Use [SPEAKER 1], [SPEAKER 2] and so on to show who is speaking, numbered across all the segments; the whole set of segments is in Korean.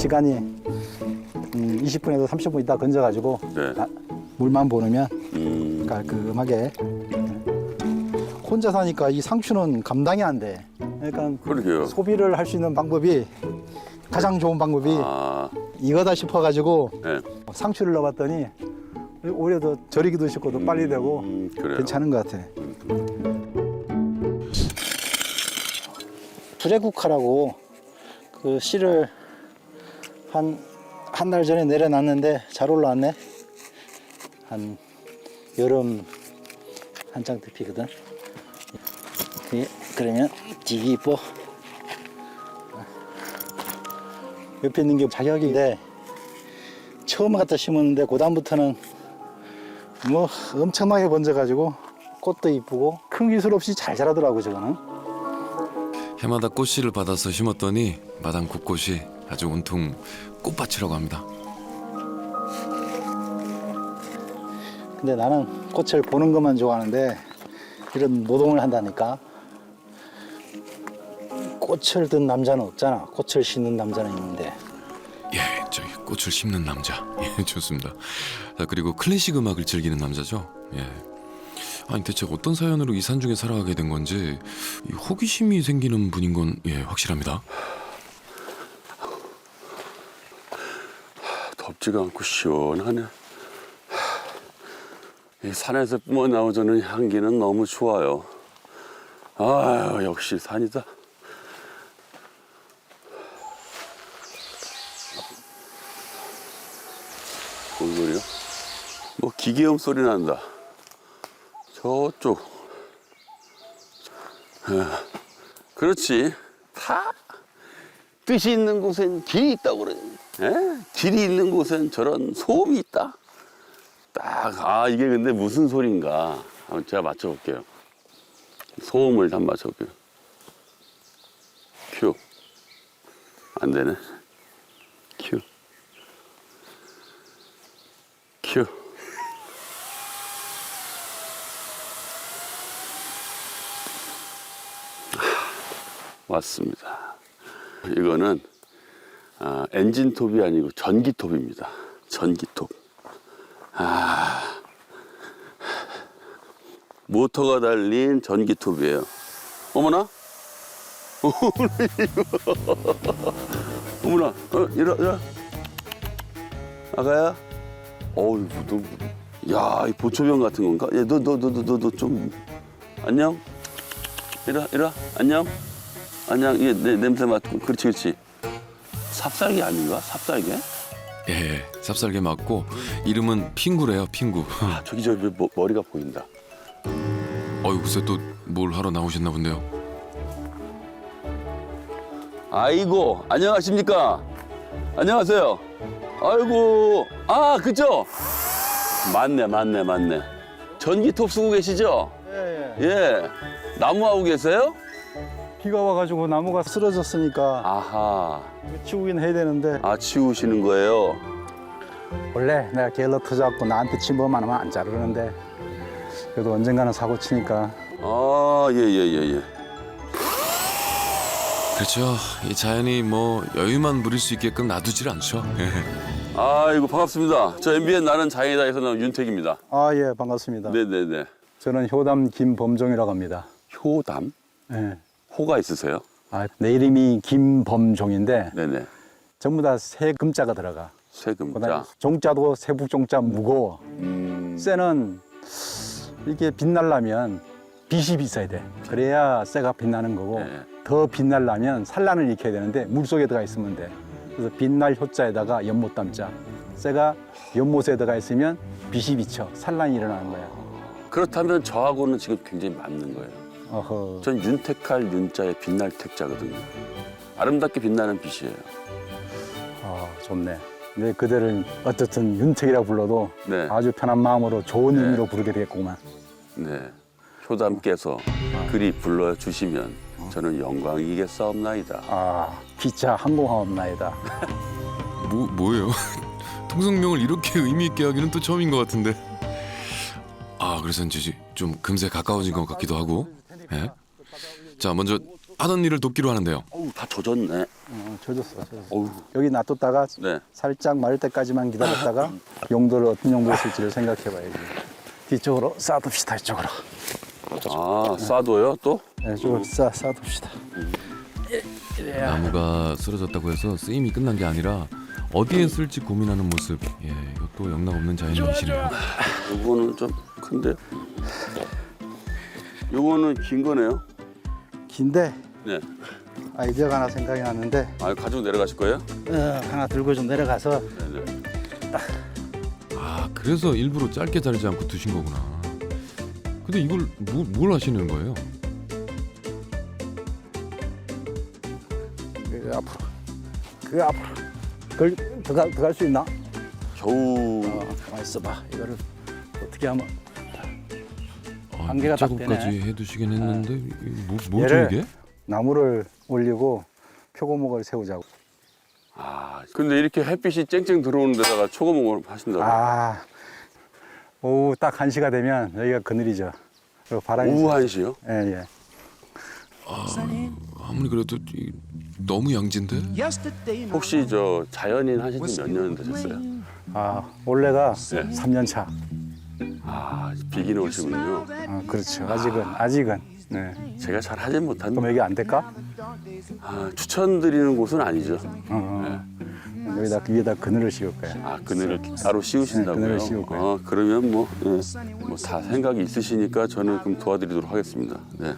[SPEAKER 1] 시간이 음, 20분에서 30분 있다 건져가지고
[SPEAKER 2] 네.
[SPEAKER 1] 아, 물만 보내면
[SPEAKER 2] 음,
[SPEAKER 1] 깔끔하게 혼자 사니까 이 상추는 감당이 안 돼. 그러니까
[SPEAKER 2] 그러게요.
[SPEAKER 1] 소비를 할 수 있는 방법이 가장 좋은 방법이
[SPEAKER 2] 아,
[SPEAKER 1] 이거다 싶어가지고
[SPEAKER 2] 네.
[SPEAKER 1] 상추를 넣어봤더니 오히려 더 절이기도 쉽고 더 빨리 되고
[SPEAKER 2] 음, 그래요.
[SPEAKER 1] 괜찮은 것 같아. 수제국화라고 그 씨를 한 한 달 전에 내려놨는데 잘 올라왔네. 한 여름 한창 때 피거든. 예, 그러면 되게 이뻐. 옆에 있는 게 자격인데 처음 갖다 심었는데 그 다음부터는 뭐 엄청나게 번져가지고 꽃도 이쁘고 큰 기술 없이 잘 자라더라고 저거는.
[SPEAKER 3] 해마다 꽃씨를 받아서 심었더니 마당 곳곳이 아주 온통 꽃밭이라고 합니다.
[SPEAKER 1] 근데 나는 꽃을 보는 것만 좋아하는데 이런 노동을 한다니까 꽃을 든 남자는 없잖아. 꽃을 심는 남자는 있는데
[SPEAKER 3] 예, 저기 꽃을 심는 남자. 예, 좋습니다. 자, 그리고 클래식 음악을 즐기는 남자죠. 예. 아니 대체 어떤 사연으로 이 산중에 살아가게 된 건지 이 호기심이 생기는 분인 건 예, 확실합니다.
[SPEAKER 2] 덥지가 않고 시원하네. 이 산에서 뿜어 나오는 향기는 너무 좋아요. 아유, 역시 산이다. 뭔 소리야? 뭐 기계음 소리 난다. 저쪽. 아, 그렇지. 다 뜻이 있는 곳엔 길이 있다고 그래. 예? 길이 있는 곳엔 저런 소음이 있다. 딱, 아, 이게 근데 무슨 소린가. 한번 제가 맞춰볼게요. 소음을 한번 맞춰볼게요. 큐. 안 되네. 큐. 큐. 왔습니다. 이거는 아, 엔진톱이 아니고 전기톱입니다. 전기톱. 아, 모터가 달린 전기톱이에요. 어머나? 어머나, 어, 이리, 이리. 아가야? 어우, 너, 야, 이 보초병 같은 건가? 야, 너, 너, 너, 너, 너, 너 좀, 안녕? 이리, 이리, 안녕? 안녕, 이게 내, 냄새 맡고, 그렇지, 그렇지. 삽살개 아닌가? 삽살개?
[SPEAKER 3] 예, 삽살개 맞고 이름은 핑구래요, 핑구.
[SPEAKER 2] 아, 저기 저 머, 머리가 보인다.
[SPEAKER 3] 어이 글쎄 또 뭘 하러 나오셨나 본데요.
[SPEAKER 2] 아이고, 안녕하십니까? 안녕하세요. 아이고, 아, 그죠? 맞네, 맞네, 맞네. 전기톱 쓰고 계시죠?
[SPEAKER 1] 예,
[SPEAKER 2] 예. 나무하고 계세요?
[SPEAKER 1] 비가 와가지고 나무가 쓰러졌으니까
[SPEAKER 2] 아하.
[SPEAKER 1] 치우긴 해야 되는데
[SPEAKER 2] 아, 치우시는 거예요?
[SPEAKER 1] 원래 내가 게을러 터져갖고 나한테 침범만 하면 안 자르는데 그래도 언젠가는 사고 치니까
[SPEAKER 2] 아, 예, 예, 예, 예.
[SPEAKER 3] 그렇죠. 이 자연이 뭐 여유만 부릴 수 있게끔 놔두질 않죠. 예.
[SPEAKER 2] 아이고, 반갑습니다. 저 MBN 나는 자연이다에서 나온 윤택입니다.
[SPEAKER 1] 아 예 반갑습니다.
[SPEAKER 2] 네네네.
[SPEAKER 1] 저는 효담 김범종이라고 합니다.
[SPEAKER 2] 효담?
[SPEAKER 1] 예.
[SPEAKER 2] 호가 있으세요?
[SPEAKER 1] 아, 내 이름이 김범종인데
[SPEAKER 2] 네네.
[SPEAKER 1] 전부 다 세 금자가 들어가.
[SPEAKER 2] 세금자.
[SPEAKER 1] 종자도 세북종자 무거워.
[SPEAKER 2] 음,
[SPEAKER 1] 쇠는 이게 빛나려면 빛이 있어야 돼. 그래야 쇠가 빛나는 거고
[SPEAKER 2] 네.
[SPEAKER 1] 더 빛나려면 산란을 익혀야 되는데 물 속에 들어가 있으면 돼. 그래서 빛날 효자에다가 연못 담자. 쇠가 연못에 들어가 있으면 빛이 비쳐 산란이 일어나는 거야.
[SPEAKER 2] 그렇다면 저하고는 지금 굉장히 맞는 거예요.
[SPEAKER 1] 어허.
[SPEAKER 2] 전 윤택할 윤자의 빛날 택자거든요. 아름답게 빛나는 빛이에요.
[SPEAKER 1] 아, 좋네. 근데 그대를 어떻든 윤택이라고 불러도
[SPEAKER 2] 네.
[SPEAKER 1] 아주 편한 마음으로 좋은
[SPEAKER 2] 네.
[SPEAKER 1] 의미로 부르게 되겠구만.
[SPEAKER 2] 네. 효담께서 그리 불러 주시면 저는 영광이겠사옵나이다.
[SPEAKER 1] 아, 기차 항공하옵나이다.
[SPEAKER 3] 뭐 뭐예요? 통성명을 이렇게 의미 있게 하기는 또 처음인 것 같은데. 아 그래서 이제 좀 금세 가까워진 것 같기도 하고. 예? 자 먼저 하던 일을 돕기로 하는데요.
[SPEAKER 2] 어우 다 젖었네.
[SPEAKER 1] 어, 젖었어, 젖었어.
[SPEAKER 2] 어우
[SPEAKER 1] 여기 놔뒀다가
[SPEAKER 2] 네.
[SPEAKER 1] 살짝 마를 때까지만 기다렸다가 용도를 어떤 용도로 쓸지를 생각해봐야지. 뒤쪽으로 쌓아둡시다, 이쪽으로.
[SPEAKER 2] 아 싸도요 또?
[SPEAKER 1] 네, 이쪽으로 쌓, 쌓아둡시다.
[SPEAKER 3] 나무가 쓰러졌다고 해서 쓰임이 끝난 게 아니라 어디에 쓸지 고민하는 모습. 예, 이것도 영락 없는 자연인이시네요.
[SPEAKER 2] 요거는 좀 큰데. 요거는 긴 거네요.
[SPEAKER 1] 긴데
[SPEAKER 2] 네.
[SPEAKER 1] 아이디어가 하나 생각이 났는데
[SPEAKER 2] 아 가지고 내려가실 거예요?
[SPEAKER 1] 어, 하나 들고 좀 내려가서
[SPEAKER 2] 네 네.
[SPEAKER 3] 아, 그래서 일부러 짧게 자르지 않고 두신 거구나. 근데 이걸 뭐, 뭘 하시는 거예요?
[SPEAKER 1] 그 앞으로 그 앞으로 그걸 들어갈, 들어갈 수 있나?
[SPEAKER 2] 겨우
[SPEAKER 1] 어, 가만 있어봐 이거를 어떻게 하면
[SPEAKER 3] 아,
[SPEAKER 1] 한계가 딱
[SPEAKER 3] 작업까지
[SPEAKER 1] 되네.
[SPEAKER 3] 해두시긴 했는데 이게 뭐, 뭐죠
[SPEAKER 1] 얘를
[SPEAKER 3] 이게?
[SPEAKER 1] 나무를 올리고 표고목을 세우자고
[SPEAKER 2] 아 근데 이렇게 햇빛이 쨍쨍 들어오는 데다가 초고목을 하신다고
[SPEAKER 1] 아 오후 딱 1시가 되면 여기가 그늘이죠 그리고 바람이
[SPEAKER 2] 오후 1시요?
[SPEAKER 1] 예, 예.
[SPEAKER 3] 아무리 그래도 이- 너무 양진데?
[SPEAKER 2] 혹시 저 자연인 하신 지몇 년 되셨어요?
[SPEAKER 1] 아 원래가
[SPEAKER 2] 네.
[SPEAKER 1] 3년 차
[SPEAKER 2] 아 비기너시군요
[SPEAKER 1] 아, 그렇죠 아직은 아직은 네.
[SPEAKER 2] 제가 잘 하진 못한
[SPEAKER 1] 그럼 여기 안 될까?
[SPEAKER 2] 아, 추천드리는 곳은 아니죠
[SPEAKER 1] 어, 어. 여기다 위에다 그늘을 씌울 거야
[SPEAKER 2] 아 그늘을 따로 씌우신다고요?
[SPEAKER 1] 네, 그늘을 씌울 거예요.
[SPEAKER 2] 어, 그러면 뭐 뭐 다 생각이 있으시니까 저는 그럼 도와드리도록 하겠습니다 네.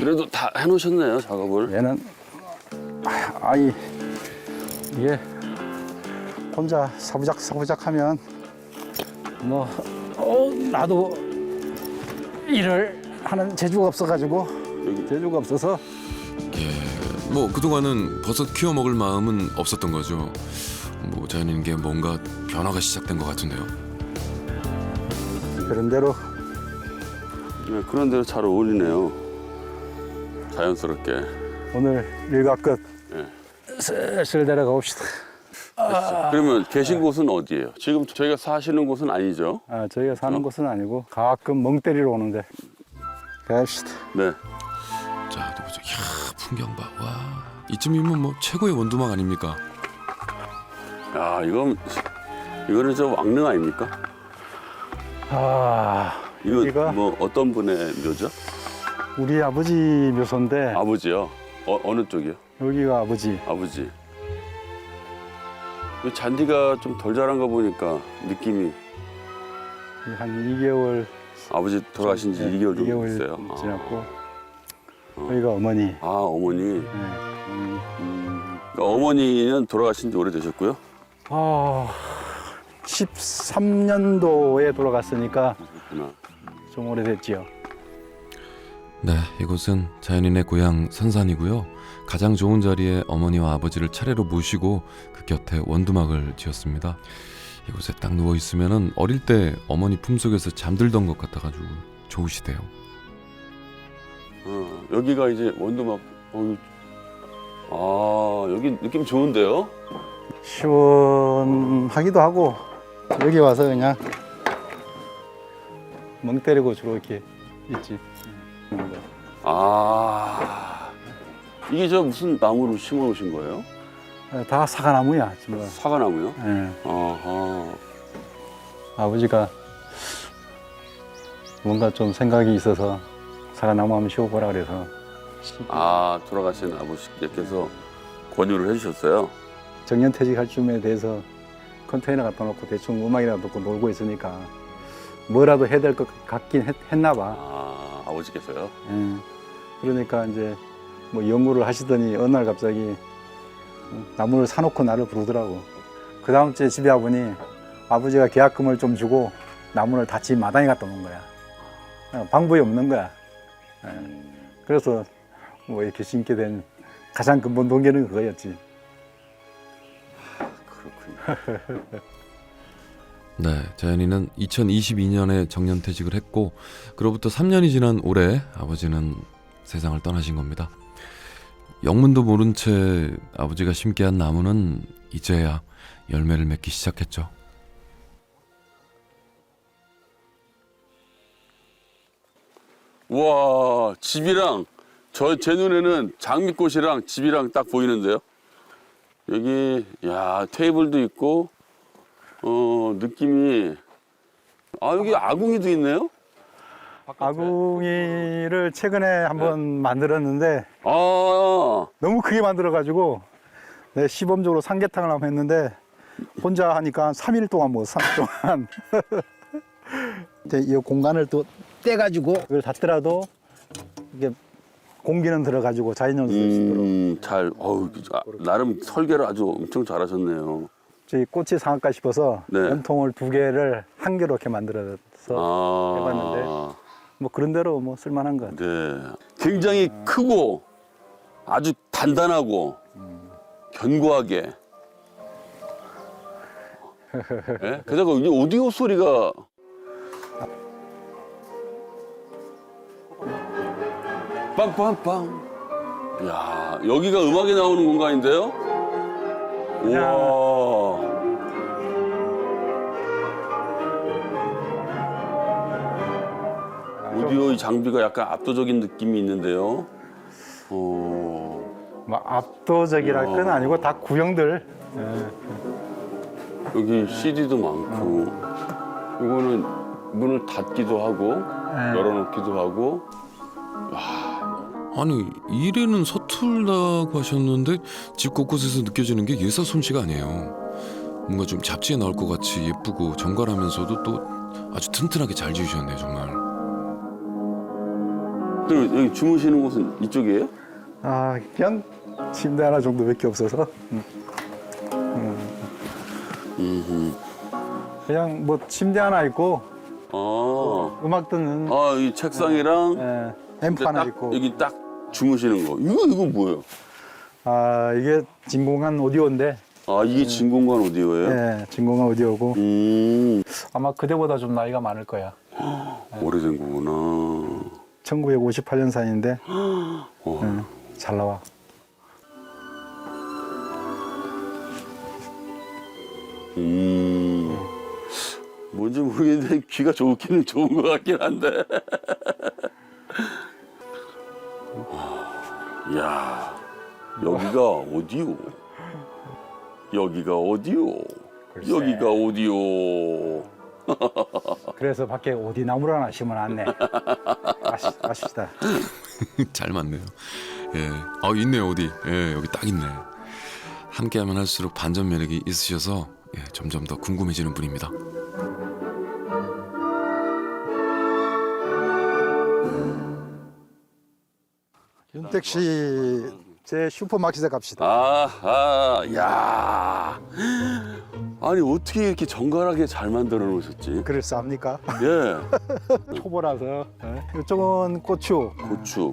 [SPEAKER 2] 그래도 다 해놓으셨네요 작업을
[SPEAKER 1] 얘는 아, 아이 이게 혼자 사부작 사부작 하면 뭐 어, 나도 일을 하는 재주가 없어가지고
[SPEAKER 2] 여기
[SPEAKER 1] 재주가 없어서
[SPEAKER 3] 예, 뭐 그동안은 버섯 키워 먹을 마음은 없었던 거죠. 뭐 자연인게 뭔가 변화가 시작된 것 같은데요.
[SPEAKER 1] 그런 대로
[SPEAKER 2] 네, 그런 대로 잘 어울리네요 자연스럽게
[SPEAKER 1] 오늘 일과 끝
[SPEAKER 2] 예.
[SPEAKER 1] 슬슬 내려가 봅시다.
[SPEAKER 2] 그러면 계신 곳은 어디예요? 지금 저희가 사시는 곳은 아니죠?
[SPEAKER 1] 아, 저희가
[SPEAKER 2] 어?
[SPEAKER 1] 사는 곳은 아니고 가끔 멍 때리러 오는데 갑시다.
[SPEAKER 2] 네.
[SPEAKER 3] 자, 또 보자. 이야, 풍경 봐. 와, 이쯤이면 뭐 최고의 원두막 아닙니까?
[SPEAKER 2] 야 이건 이거는 저 왕릉 아닙니까?
[SPEAKER 1] 아,
[SPEAKER 2] 이거
[SPEAKER 1] 여기가
[SPEAKER 2] 뭐 어떤 분의 묘죠?
[SPEAKER 1] 우리 아버지 묘소인데
[SPEAKER 2] 아버지요. 어, 어느 쪽이요?
[SPEAKER 1] 여기가 아버지.
[SPEAKER 2] 아버지. 이 잔디가 좀 덜 자란 거 보니까 느낌이
[SPEAKER 1] 한 2개월
[SPEAKER 2] 아버지 돌아가신 지 2개월 정도
[SPEAKER 1] 2개월
[SPEAKER 2] 됐어요.
[SPEAKER 1] 지났고
[SPEAKER 2] 어.
[SPEAKER 1] 여기가 어머니.
[SPEAKER 2] 아, 아, 어머니.
[SPEAKER 1] 네, 어머니.
[SPEAKER 2] 음, 그러니까 어머니는 돌아가신 지 오래되셨고요.
[SPEAKER 1] 아, 13년도에 돌아갔으니까
[SPEAKER 2] 그렇구나.
[SPEAKER 1] 좀 오래됐지요.
[SPEAKER 3] 네, 이곳은 자연인의 고향 선산이고요. 가장 좋은 자리에 어머니와 아버지를 차례로 모시고 그 곁에 원두막을 지었습니다. 이곳에 딱 누워 있으면은 어릴 때 어머니 품속에서 잠들던 것 같아가지고 좋으시대요.
[SPEAKER 2] 어, 여기가 이제 원두막. 어, 아, 여기 느낌 좋은데요?
[SPEAKER 1] 시원하기도 하고 여기 와서 그냥 멍 때리고 주로 이렇게 있지.
[SPEAKER 2] 아, 이게 저 무슨 나무를 심어 놓으신 거예요?
[SPEAKER 1] 어, 다 사과나무야 지금.
[SPEAKER 2] 사과나무요?
[SPEAKER 1] 예.
[SPEAKER 2] 아하.
[SPEAKER 1] 아버지가 뭔가 좀 생각이 있어서 사과나무 한번 씌워보라 그래서
[SPEAKER 2] 아, 돌아가신 아버지께서 권유를 해주셨어요.
[SPEAKER 1] 정년퇴직할 쯤에 대해서 컨테이너 갖다 놓고 대충 음악이나 듣고 놀고 있으니까 뭐라도 해야 될 것 같긴 했, 했나 봐.
[SPEAKER 2] 아, 아버지께서요?
[SPEAKER 1] 예. 그러니까 이제 뭐 연구를 하시더니 어느 날 갑자기 나무를 사놓고 나를 부르더라고. 그 다음 주에 집에 와보니 아버지가 계약금을 좀 주고 나무를 다 집 마당에 갖다 놓은 거야. 어, 방법이 없는 거야. 예. 그래서 뭐 이렇게 심게 된 가장 근본 동기는 그거였지.
[SPEAKER 3] 네, 자연이는 2022년에 정년퇴직을 했고 그로부터 3년이 지난 올해 아버지는 세상을 떠나신 겁니다. 영문도 모른 채 아버지가 심게 한 나무는 이제야 열매를 맺기 시작했죠.
[SPEAKER 2] 와 집이랑 저 제 눈에는 장미꽃이랑 집이랑 딱 보이는데요. 여기 야 테이블도 있고 어 느낌이 아 여기 아궁이도 있네요.
[SPEAKER 1] 아궁이를 최근에 한번 만들었는데
[SPEAKER 2] 아
[SPEAKER 1] 너무 크게 만들어가지고 내 시범적으로 삼계탕을 한번 했는데 혼자 하니까 3일 동안 먹었어, 3일 동안. 이제 이 공간을 또 떼가지고 이걸 닫더라도 이게 공기는 들어가지고 자연연수 수 있도록
[SPEAKER 2] 음, 잘 어우 아, 나름 설계를 아주 엄청 잘하셨네요.
[SPEAKER 1] 저희 꽃이 상할까 싶어서
[SPEAKER 2] 네.
[SPEAKER 1] 연통을 두 개를 한 개로 이렇게 만들어서
[SPEAKER 2] 아
[SPEAKER 1] 해봤는데 뭐 그런 대로 뭐 쓸만한 것 같아요.
[SPEAKER 2] 네. 굉장히 크고 아주 단단하고 견고하게. 네? 게다가 이 오디오 소리가 빵빵빵. 야 여기가 음악이 나오는 공간인데요? 우와. 오디오 이 장비가 약간 압도적인 느낌이 있는데요. 어,
[SPEAKER 1] 뭐 압도적이랄 건 아니고 다 구형들 예.
[SPEAKER 2] 여기 CD도 많고, 이거는 문을 닫기도 하고,
[SPEAKER 1] 네.
[SPEAKER 2] 열어놓기도 하고,
[SPEAKER 3] 아니 일에는 서툴다고 하셨는데 집 곳곳에서 느껴지는 게 예사 솜씨가 아니에요. 뭔가 좀 잡지에 나올 것 같이 예쁘고 정갈하면서도 또 아주 튼튼하게 잘 지으셨네요 정말.
[SPEAKER 2] 그럼 여기 주무시는 곳은 이쪽이에요?
[SPEAKER 1] 아 그냥 침대 하나 정도밖에 없어서 음. 음. 그냥 뭐 침대 하나 있고
[SPEAKER 2] 아,
[SPEAKER 1] 음악 듣는
[SPEAKER 2] 아, 이 책상이랑
[SPEAKER 1] 예, 앰프 하나
[SPEAKER 2] 딱
[SPEAKER 1] 있고
[SPEAKER 2] 여기 딱 주무시는 거. 이거, 이거 뭐예요?
[SPEAKER 1] 아 이게 진공한 오디오인데
[SPEAKER 2] 아, 이게 진공관 오디오예요?
[SPEAKER 1] 예, 진공한 오디오고
[SPEAKER 2] 음,
[SPEAKER 1] 아마 그대보다 좀 나이가 많을 거야
[SPEAKER 2] 오래된 거구나.
[SPEAKER 1] 1958년산인데
[SPEAKER 2] 어.
[SPEAKER 1] 예, 잘 나와
[SPEAKER 2] 음. 뭔지 모르겠는데 귀가 좋기는 좋은 것 같긴 한데. 야 여기가 오디오. 여기가 오디오.
[SPEAKER 1] 글쎄.
[SPEAKER 2] 여기가 오디오.
[SPEAKER 1] 그래서 밖에 오디 나무를 하나 심어놨네 아시다
[SPEAKER 3] 잘 맞네요. 예, 아 있네요 어디. 예, 여기 딱 있네. 함께하면 할수록 반전 매력이 있으셔서 예, 점점 더 궁금해지는 분입니다.
[SPEAKER 1] 윤택 씨, 제 슈퍼마켓에 갑시다.
[SPEAKER 2] 아하, 야. 아니 어떻게 이렇게 정갈하게 잘 만들어 놓으셨지?
[SPEAKER 1] 그래서 합니까?
[SPEAKER 2] 예,
[SPEAKER 1] 초보라서. 예. 이쪽은 고추,
[SPEAKER 2] 고추,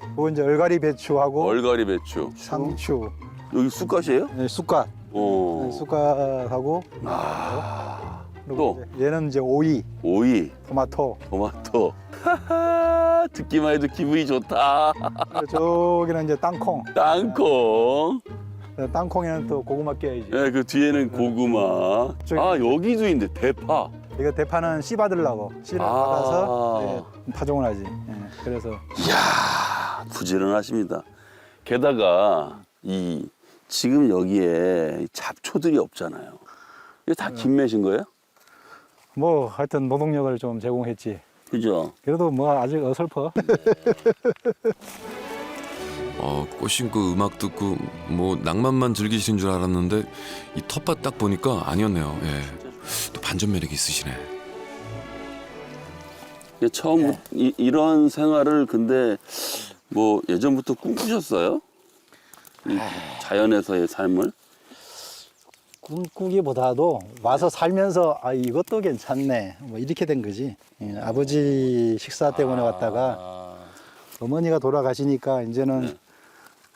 [SPEAKER 1] 그리고 이제 얼갈이 배추하고
[SPEAKER 2] 얼갈이 배추.
[SPEAKER 1] 상추,
[SPEAKER 2] 여기 쑥갓이에요?
[SPEAKER 1] 네, 쑥갓,
[SPEAKER 2] 어.
[SPEAKER 1] 네, 쑥갓하고
[SPEAKER 2] 아,
[SPEAKER 1] 그리고
[SPEAKER 2] 또?
[SPEAKER 1] 이제 얘는 이제 오이,
[SPEAKER 2] 오이,
[SPEAKER 1] 토마토.
[SPEAKER 2] 토마토. 하하, 듣기만 해도 기분이 좋다.
[SPEAKER 1] 그리고 저기는 이제 땅콩.
[SPEAKER 2] 땅콩.
[SPEAKER 1] 네, 땅콩에는 또 고구마 껴야지.
[SPEAKER 2] 예, 그 뒤에는 고구마.
[SPEAKER 1] 저기-
[SPEAKER 2] 아, 여기도 있는데 대파.
[SPEAKER 1] 이거 대파는 씨 받으려고 씨를
[SPEAKER 2] 아.
[SPEAKER 1] 받아서 예, 파종을 하지. 예, 그래서
[SPEAKER 2] 이야, 부지런하십니다. 게다가 이 지금 여기에 잡초들이 없잖아요. 이게 다 김매신 거예요?
[SPEAKER 1] 뭐 하여튼 노동력을 좀 제공했지.
[SPEAKER 2] 그죠?
[SPEAKER 1] 그래도 뭐 아직 어설퍼.
[SPEAKER 3] 어, 꽃 심고 음악 듣고 뭐 낭만만 즐기시는 줄 알았는데 이 텃밭 딱 보니까 아니었네요. 예, 또 반전 매력이 있으시네.
[SPEAKER 2] 이게 처음 이, 이런 생활을 근데 뭐 예전부터 꿈꾸셨어요? 이 자연에서의 삶을?
[SPEAKER 1] 꿈꾸기보다도 와서 살면서 아 이것도 괜찮네 뭐 이렇게 된 거지 예, 아버지 식사 때문에 왔다가
[SPEAKER 2] 아,
[SPEAKER 1] 어머니가 돌아가시니까 이제는
[SPEAKER 2] 네.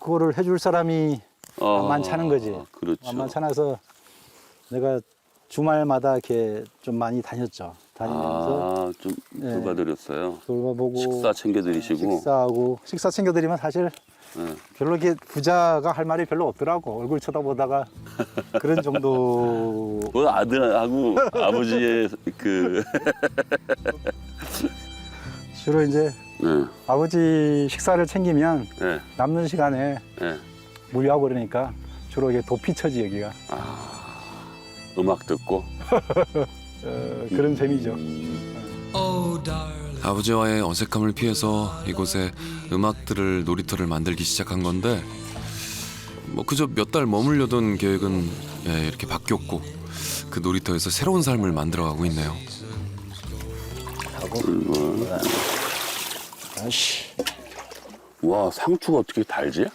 [SPEAKER 1] 그거를 해줄 사람이
[SPEAKER 2] 어,
[SPEAKER 1] 만만찮은 거지
[SPEAKER 2] 그렇죠.
[SPEAKER 1] 만만찮아서 내가 주말마다 이렇게 좀 많이 다녔죠 다니면서
[SPEAKER 2] 아, 좀
[SPEAKER 1] 네.
[SPEAKER 2] 돌봐드렸어요.
[SPEAKER 1] 돌봐보고
[SPEAKER 2] 식사 챙겨드리시고.
[SPEAKER 1] 식사하고 식사 챙겨드리면 사실
[SPEAKER 2] 네.
[SPEAKER 1] 별로 이렇게 부자가 할 말이 별로 없더라고 얼굴 쳐다보다가 그런 정도
[SPEAKER 2] 뭐 아들하고 아버지의 그
[SPEAKER 1] 주로 이제
[SPEAKER 2] 네,
[SPEAKER 1] 아버지 식사를 챙기면
[SPEAKER 2] 네,
[SPEAKER 1] 남는 시간에
[SPEAKER 2] 네.
[SPEAKER 1] 무리하고 그러니까 주로 이게 도피처지 여기가
[SPEAKER 2] 음악 듣고.
[SPEAKER 1] 어, 그런 재미죠.
[SPEAKER 3] 아버지와의 어색함을 피해서 이곳에 음악 들을 놀이터를 만들기 시작한 건데 뭐 그저 몇 달 머물려던 계획은 예, 이렇게 바뀌었고 그 놀이터에서 새로운 삶을 만들어가고 있네요.
[SPEAKER 2] 그리고
[SPEAKER 1] 아씨,
[SPEAKER 2] 와 상추가 어떻게 달지?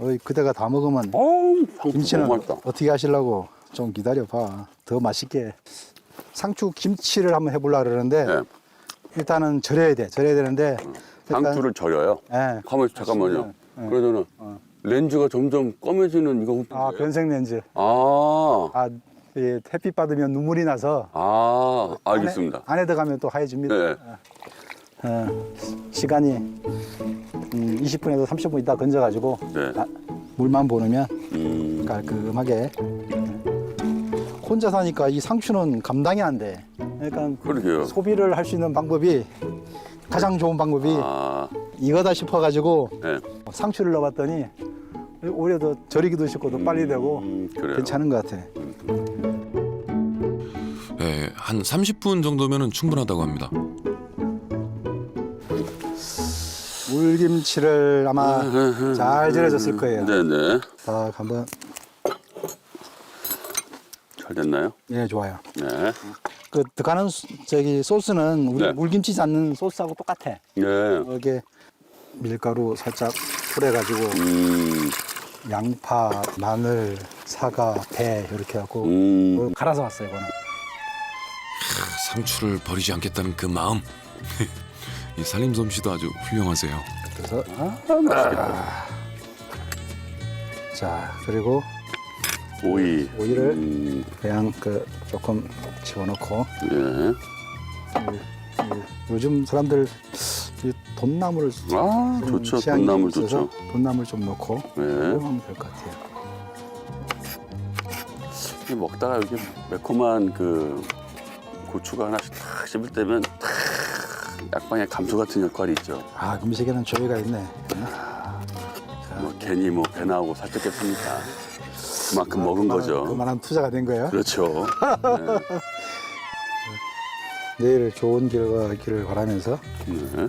[SPEAKER 1] 어이 그대가 다 먹으면
[SPEAKER 2] 어우
[SPEAKER 1] 김치는
[SPEAKER 2] 너무 맛있다.
[SPEAKER 1] 어떻게 하시려고 좀 기다려봐. 더 맛있게. 상추 김치를 한번 해보려 그러는데
[SPEAKER 2] 네.
[SPEAKER 1] 일단은 절여야 돼. 절여야 되는데 일단-
[SPEAKER 2] 상추를 절여요.
[SPEAKER 1] 예.
[SPEAKER 2] 가만 잠깐만요.
[SPEAKER 1] 네.
[SPEAKER 2] 그러더니 렌즈가 점점 검해지는 이거
[SPEAKER 1] 아 변색 렌즈.
[SPEAKER 2] 아,
[SPEAKER 1] 아 예, 햇빛 받으면 눈물이 나서
[SPEAKER 2] 아, 알겠습니다.
[SPEAKER 1] 안에, 안에 들어가면 또 하얘집니다.
[SPEAKER 2] 네.
[SPEAKER 1] 어, 시간이 음, 20분에서 30분 있다 건져가지고
[SPEAKER 2] 네.
[SPEAKER 1] 아, 물만 보내면
[SPEAKER 2] 음,
[SPEAKER 1] 깔끔하게 혼자 사니까 이 상추는 감당이 안 돼. 그러니까
[SPEAKER 2] 그러게요.
[SPEAKER 1] 소비를 할 수 있는 방법이 가장 좋은 방법이
[SPEAKER 2] 아,
[SPEAKER 1] 이거다 싶어가지고
[SPEAKER 2] 네.
[SPEAKER 1] 상추를 넣어봤더니 오히려 더 절이기도 쉽고 더 빨리 되고
[SPEAKER 2] 음, 그래요.
[SPEAKER 1] 괜찮은 것 같아.
[SPEAKER 3] 예, 한 30분 정도면 충분하다고 합니다.
[SPEAKER 1] 물김치를 아마 잘 절여졌을 거예요.
[SPEAKER 2] 네네.
[SPEAKER 1] 자, 한번
[SPEAKER 2] 잘 됐나요?
[SPEAKER 1] 예 좋아요.
[SPEAKER 2] 네.
[SPEAKER 1] 그 들어가는 소- 저기 소스는 우리
[SPEAKER 2] 네.
[SPEAKER 1] 물김치 잡는 소스하고 똑같아.
[SPEAKER 2] 네.
[SPEAKER 1] 여기에 밀가루 살짝 풀어가지고
[SPEAKER 2] 음,
[SPEAKER 1] 양파, 마늘, 사과, 배 이렇게 하고
[SPEAKER 2] 음.
[SPEAKER 1] 이걸 갈아서 왔어요. 이거는.
[SPEAKER 3] 상추를 버리지 않겠다는 그 마음. 이 살림 솜씨도 아주 훌륭하세요.
[SPEAKER 1] 그래서 아, 자 그리고
[SPEAKER 2] 오이.
[SPEAKER 1] 오이를
[SPEAKER 2] 음,
[SPEAKER 1] 그냥 그 조금 집어넣고
[SPEAKER 2] 예.
[SPEAKER 1] 이- 이 요즘 사람들 이 돈나물을
[SPEAKER 2] 아,
[SPEAKER 1] 좀
[SPEAKER 2] 좋죠.
[SPEAKER 1] 취향이
[SPEAKER 2] 돈나물
[SPEAKER 1] 있어서
[SPEAKER 2] 좋죠.
[SPEAKER 1] 돈나물 좀 넣고
[SPEAKER 2] 네.
[SPEAKER 1] 이거 하면 될 것 같아요.
[SPEAKER 2] 먹다가 이렇게 매콤한 그 고추가 하나씩 탁 씹을 때면 탁 약방의 감초 같은 역할이 있죠.
[SPEAKER 1] 아 음식에는 조예가 있네.
[SPEAKER 2] 뭐 괜히 뭐 배 나오고 살쪘겠습니까? 그만큼 먹은
[SPEAKER 1] 그만한-
[SPEAKER 2] 거죠.
[SPEAKER 1] 그만한 투자가 된 거예요.
[SPEAKER 2] 그렇죠.
[SPEAKER 1] 내일 좋은 결과기를 바라면서
[SPEAKER 2] 네.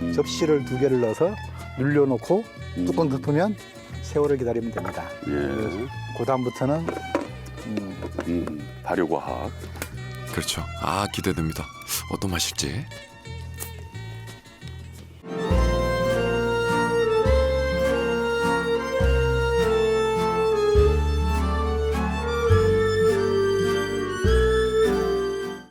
[SPEAKER 2] 음.
[SPEAKER 1] 접시를 두 개를 넣어서 눌려놓고 뚜껑 덮으면 세월을 기다리면 됩니다.
[SPEAKER 2] 예.
[SPEAKER 1] 그 다음부터는 음,
[SPEAKER 2] 음, 발효과학.
[SPEAKER 3] 그렇죠. 아 기대됩니다. 어떤 맛일지.